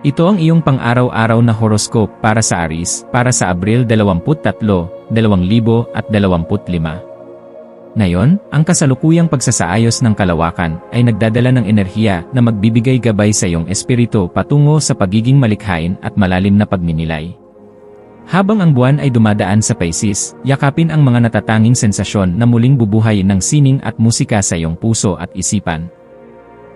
Ito ang iyong pang-araw-araw na horoscope para sa Aris para sa Abril 23, 2025. Ngayon, ang kasalukuyang pagsasaayos ng kalawakan ay nagdadala ng enerhiya na magbibigay gabay sa iyong espiritu patungo sa pagiging malikhain at malalim na pagninilay. Habang ang buwan ay dumadaan sa Pisces, yakapin ang mga natatanging sensasyon na muling bubuhay ng sining at musika sa iyong puso at isipan.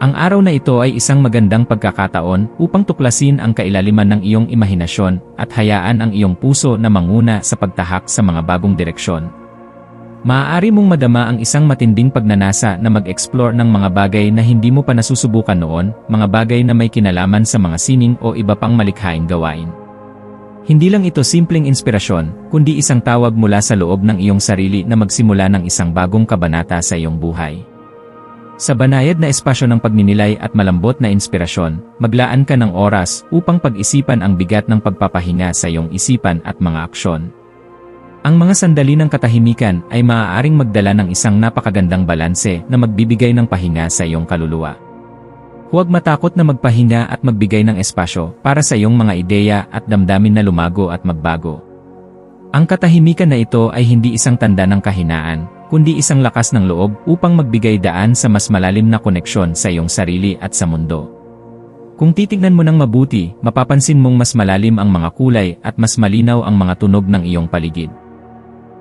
Ang araw na ito ay isang magandang pagkakataon upang tuklasin ang kailaliman ng iyong imahinasyon at hayaan ang iyong puso na manguna sa pagtahak sa mga bagong direksyon. Maaari mong madama ang isang matinding pagnanasa na mag-explore ng mga bagay na hindi mo pa nasusubukan noon, mga bagay na may kinalaman sa mga sining o iba pang malikhaing gawain. Hindi lang ito simpleng inspirasyon, kundi isang tawag mula sa loob ng iyong sarili na magsimula ng isang bagong kabanata sa iyong buhay. Sa banayad na espasyo ng pagninilay at malambot na inspirasyon, maglaan ka ng oras upang pag-isipan ang bigat ng pagpapahinga sa iyong isipan at mga aksyon. Ang mga sandali ng katahimikan ay maaaring magdala ng isang napakagandang balanse na magbibigay ng pahinga sa iyong kaluluwa. Huwag matakot na magpahinga at magbigay ng espasyo para sa iyong mga ideya at damdamin na lumago at magbago. Ang katahimikan na ito ay hindi isang tanda ng kahinaan, kundi isang lakas ng loob upang magbigay daan sa mas malalim na koneksyon sa iyong sarili at sa mundo. Kung titignan mo ng mabuti, mapapansin mong mas malalim ang mga kulay at mas malinaw ang mga tunog ng iyong paligid.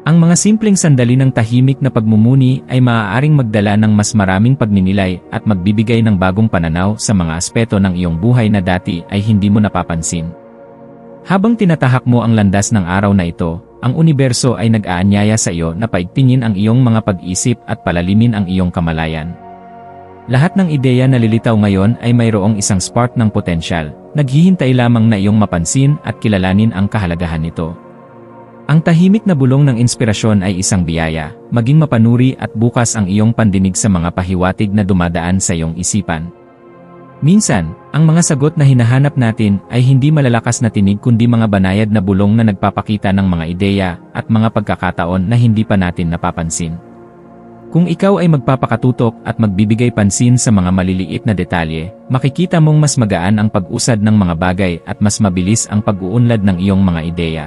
Ang mga simpleng sandali ng tahimik na pagmumuni ay maaaring magdala ng mas maraming pagninilay at magbibigay ng bagong pananaw sa mga aspeto ng iyong buhay na dati ay hindi mo napapansin. Habang tinatahak mo ang landas ng araw na ito, ang universo ay nag-aanyaya sa iyo na paigtingin ang iyong mga pag-isip at palalimin ang iyong kamalayan. Lahat ng ideya na lilitaw ngayon ay mayroong isang spark ng potensyal, naghihintay lamang na iyong mapansin at kilalanin ang kahalagahan nito. Ang tahimik na bulong ng inspirasyon ay isang biyaya, maging mapanuri at bukas ang iyong pandinig sa mga pahiwatig na dumadaan sa iyong isipan. Minsan, ang mga sagot na hinahanap natin ay hindi malalakas na tinig kundi mga banayad na bulong na nagpapakita ng mga ideya at mga pagkakataon na hindi pa natin napapansin. Kung ikaw ay magpapakatutok at magbibigay pansin sa mga maliliit na detalye, makikita mong mas magaan ang pag-usad ng mga bagay at mas mabilis ang pag-uunlad ng iyong mga ideya.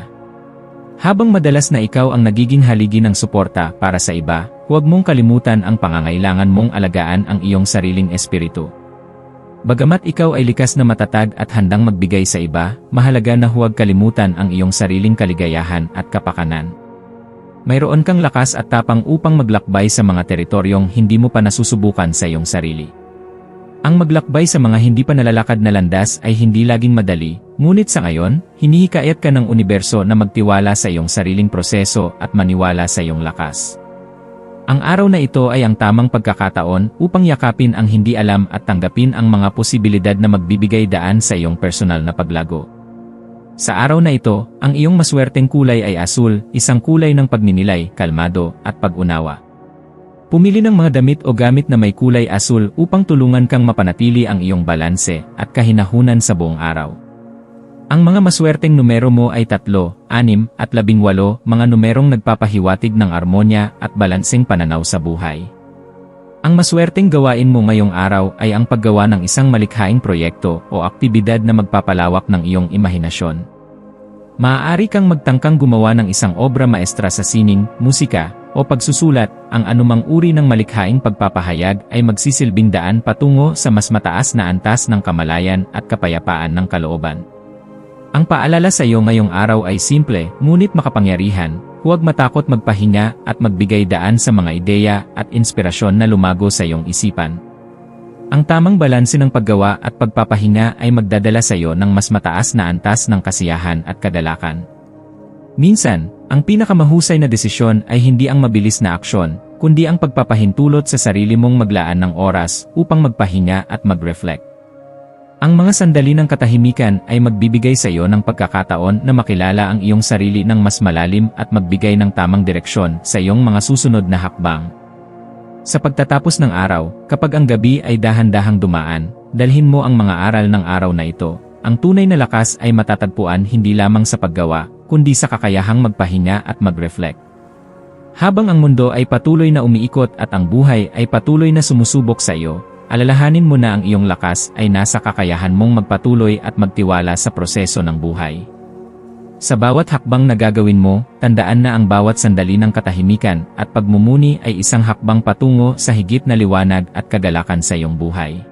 Habang madalas na ikaw ang nagiging haligi ng suporta para sa iba, huwag mong kalimutan ang pangangailangan mong alagaan ang iyong sariling espiritu. Bagamat ikaw ay likas na matatag at handang magbigay sa iba, mahalaga na huwag kalimutan ang iyong sariling kaligayahan at kapakanan. Mayroon kang lakas at tapang upang maglakbay sa mga teritoryong hindi mo pa nasusubukan sa iyong sarili. Ang maglakbay sa mga hindi pa nalalakad na landas ay hindi laging madali, ngunit sa ngayon, hinihikayat ka ng universo na magtiwala sa iyong sariling proseso at maniwala sa iyong lakas. Ang araw na ito ay ang tamang pagkakataon upang yakapin ang hindi alam at tanggapin ang mga posibilidad na magbibigay daan sa iyong personal na paglago. Sa araw na ito, ang iyong maswerteng kulay ay asul, isang kulay ng pagninilay, kalmado, at pag-unawa. Pumili ng mga damit o gamit na may kulay asul upang tulungan kang mapanatili ang iyong balanse at kahinahunan sa buong araw. Ang mga maswerteng numero mo ay 3, 6, at 18, mga numerong nagpapahiwatig ng armonya at balanseng pananaw sa buhay. Ang maswerteng gawain mo ngayong araw ay ang paggawa ng isang malikhaing proyekto o aktibidad na magpapalawak ng iyong imahinasyon. Maaari kang magtangkang gumawa ng isang obra maestra sa sining, musika, o pagsusulat, ang anumang uri ng malikhaing pagpapahayag ay magsisilbing daan patungo sa mas mataas na antas ng kamalayan at kapayapaan ng kalooban. Ang paalala sa iyo ngayong araw ay simple, ngunit makapangyarihan, huwag matakot magpahinga at magbigay daan sa mga ideya at inspirasyon na lumago sa iyong isipan. Ang tamang balanse ng paggawa at pagpapahinga ay magdadala sa iyo ng mas mataas na antas ng kasiyahan at kadalakan. Minsan, ang pinakamahusay na desisyon ay hindi ang mabilis na aksyon, kundi ang pagpapahintulot sa sarili mong maglaan ng oras upang magpahinga at mag-reflect. Ang mga sandali ng katahimikan ay magbibigay sa iyo ng pagkakataon na makilala ang iyong sarili ng mas malalim at magbigay ng tamang direksyon sa iyong mga susunod na hakbang. Sa pagtatapos ng araw, kapag ang gabi ay dahan-dahang dumaan, dalhin mo ang mga aral ng araw na ito. Ang tunay na lakas ay matatagpuan hindi lamang sa paggawa, kundi sa kakayahang magpahinga at mag-reflect. Habang ang mundo ay patuloy na umiikot at ang buhay ay patuloy na sumusubok sa iyo, alalahanin mo na ang iyong lakas ay nasa kakayahan mong magpatuloy at magtiwala sa proseso ng buhay. Sa bawat hakbang na gagawin mo, tandaan na ang bawat sandali ng katahimikan at pagmumuni ay isang hakbang patungo sa higit na liwanag at kagalakan sa iyong buhay.